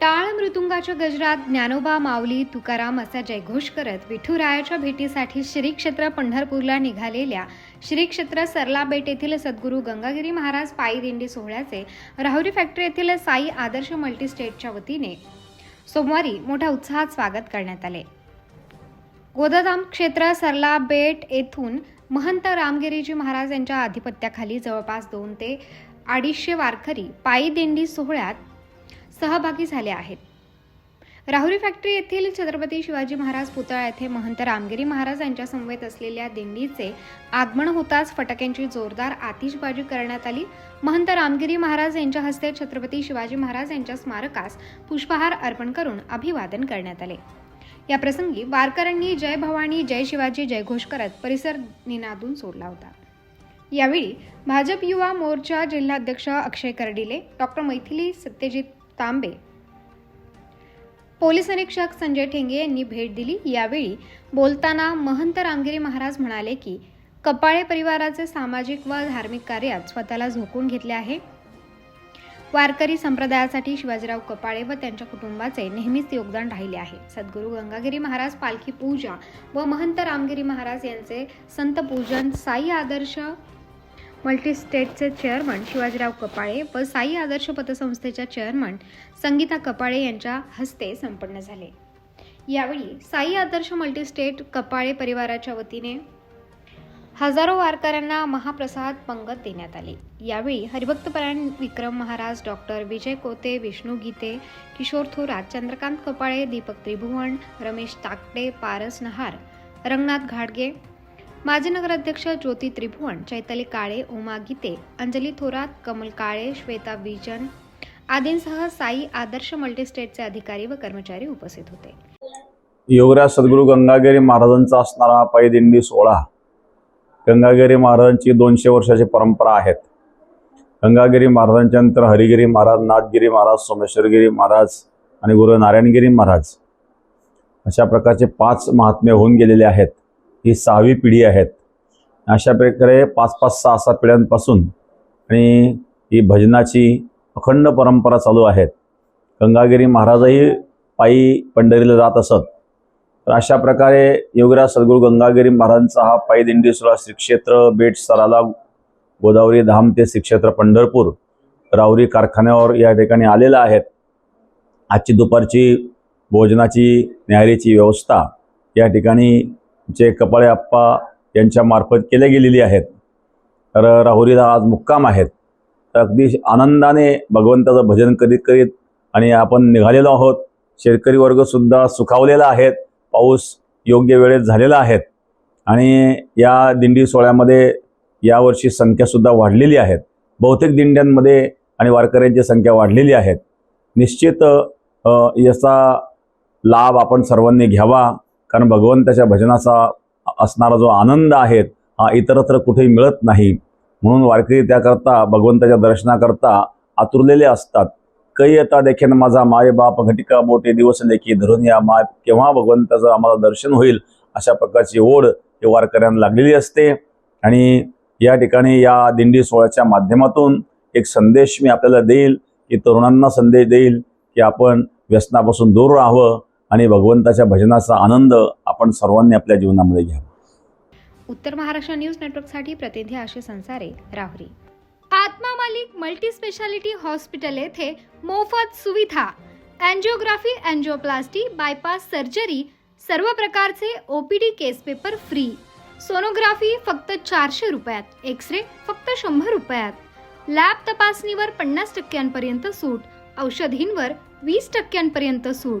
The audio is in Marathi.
टाळ मृदुंगाच्या गजरात ज्ञानोबा माऊली तुकाराम असा जयघोष करत विठुरायाच्या भेटीसाठी श्री क्षेत्र पंढरपूरला निघालेल्या श्री क्षेत्र सरला बेट येथील सद्गुरू गंगागिरी महाराज पायी दिंडी सोहळ्याचे राहुरी फॅक्टरी येथील साई आदर्श मल्टीस्टेटच्या वतीने सोमवारी मोठ्या उत्साहात स्वागत करण्यात आले. गोदाधाम क्षेत्र सरला बेट येथून महंत रामगिरीजी महाराज यांच्या आधिपत्याखाली जवळपास दोन ते अडीचशे वारकरी पायी दिंडी सोहळ्यात सहभागी झाले आहेत. राहुरी फॅक्टरी येथील छत्रपती शिवाजी महाराज पुतळा येथे महंत रामगिरी महाराज यांच्या समवेत असलेल्या दिंडीचे आगमन होताच फटाक्यांची जोरदार आतिषबाजी करण्यात आली. महंत रामगिरी महाराज यांच्या हस्ते छत्रपती शिवाजी महाराज यांच्या स्मारकास पुष्पहार अर्पण करून अभिवादन करण्यात आले. या प्रसंगी वारकऱ्यांनी जय भवानी जय शिवाजी जयघोष करत परिसर निनादून सोडला होता. यावेळी भाजप युवा मोर्चा जिल्हाध्यक्ष अक्षय कर्डिले डॉक्टर मैथिली सत्यजित तांबे. पोलीस निरीक्षक संजय ठेंगे यांनी भेट दिली. यावेळी बोलताना महंत रामगिरी महाराज म्हणाले की कपाळे परिवाराचे सामाजिक व धार्मिक कार्यात स्वतःला झोकून घेतले आहे. वारकरी संप्रदायासाठी शिवाजीराव कपाळे व त्यांच्या कुटुंबाचे नेहमीच योगदान राहिले आहे. सद्गुरू गंगागिरी महाराज पालखी पूजा व महंत रामगिरी महाराज यांचे संत पूजन साई आदर्श मल्टीस्टेटचे चेअरमन शिवाजीराव कपाळे व साई आदर्श पतसंस्थेच्या चेअरमन संगीता कपाळे यांच्या हस्ते संपन्न झाले. यावेळी साई आदर्श मल्टीस्टेट कपाळे परिवाराच्या वतीने हजारो वारकऱ्यांना महाप्रसाद पंगत देण्यात आले. यावेळी हरिभक्तपरायण विक्रम महाराज डॉक्टर विजय कोते विष्णू गीते किशोर थोरात चंद्रकांत कपाळे दीपक त्रिभुवन रमेश ताकटे पारस नहार रंगनाथ घाडगे माजी नगराध्यक्ष ज्योती त्रिभुवन चैताली काळे उमा गीते अंजली थोरात कमल काळे श्वेता विजन आदींसह साई आदर्श मल्टीस्टेटचे अधिकारी व कर्मचारी उपस्थित होते. योगराज सद्गुरू गंगागिरी महाराजांचा असणारा हा पायी दिंडी सोहळा गंगागिरी महाराजांची दोनशे वर्षाची परंपरा आहेत. गंगागिरी महाराजांच्या नंतर हरिगिरी महाराज नाथगिरी महाराज सोमेश्वरगिरी महाराज आणि गुरु नारायणगिरी महाराज अशा प्रकारचे पाच महात्मे होऊन गेलेले आहेत. ही सहावी पिढी आहेत. अशा प्रकारे पाच पाच सहा सहा पिढ्यांपासून आणि ही भजनाची अखंड परंपरा चालू आहेत. गंगागिरी महाराजही पायी पंढरीला जात असत. तर अशा प्रकारे योगराज सद्गुरू गंगागिरी महाराजांचा हा पायी दिंडी सोहळा श्रीक्षेत्र बेट सराला गोदावरी धाम ते श्रीक्षेत्र पंढरपूर रावरी कारखान्यावर या ठिकाणी आलेला आहेत. आजची दुपारची भोजनाची न्यायालयाची व्यवस्था या ठिकाणी जे कपाळे आप्पा यांच्यामार्फत केल्या गेलेली आहेत तर राहुरीला आज मुक्काम आहेत. तर अगदी आनंदाने भगवंताचं भजन करीत करीत आणि आपण निघालेलो आहोत. शेतकरी वर्गसुद्धा सुखावलेला आहेत. पाऊस योग्य वेळेत झालेला आहेत. आणि या दिंडी सोहळ्यामध्ये यावर्षी संख्यासुद्धा वाढलेली आहेत. बहुतेक दिंड्यांमध्ये आणि वारकऱ्यांची संख्या वाढलेली आहेत. निश्चित याचा लाभ आपण सर्वांनी घ्यावा. कारण भगवंताच्या भजनाचा असणारा जो आनंद आहे हा इतरत्र कुठेही मिळत नाही. म्हणून वारकरी त्याकरता भगवंताच्या दर्शनाकरता आतुरलेले असतात. कै येता देखील माझा माय बाप घटिका मोठे दिवस लेखी धरून या माय. केव्हा भगवंताचं आम्हाला दर्शन होईल अशा प्रकारची ओढ हे वारकऱ्यांना लागलेली असते. आणि या ठिकाणी या दिंडी सोहळ्याच्या माध्यमातून एक संदेश मी आपल्याला देईल की तरुणांना संदेश देईल की आपण व्यसनापासून दूर राहावं. आणि भगवंताच्या भजनाचा आनंद आपण सर्वांनी आपल्या जीवनामध्ये घ्यावा. उत्तर महाराष्ट्र न्यूज नेटवर्कसाठी प्रतिनिधी आशिष संसारे राहुरी. आत्मा मालिक मल्टी स्पेशालिटी हॉस्पिटल येथे मोफत सुविधा अँजिओग्राफी अँजिओप्लास्टी बायपास सर्जरी सर्व प्रकारचे OPD case paper free. Sonography फक्त चारशे रुपयात एक्सरे फक्त शंभर रुपयात. लॅब तपासणीवर पन्नास टक्क्यांपर्यंत सूट औषधींवर वीस टक्क्यांपर्यंत सूट.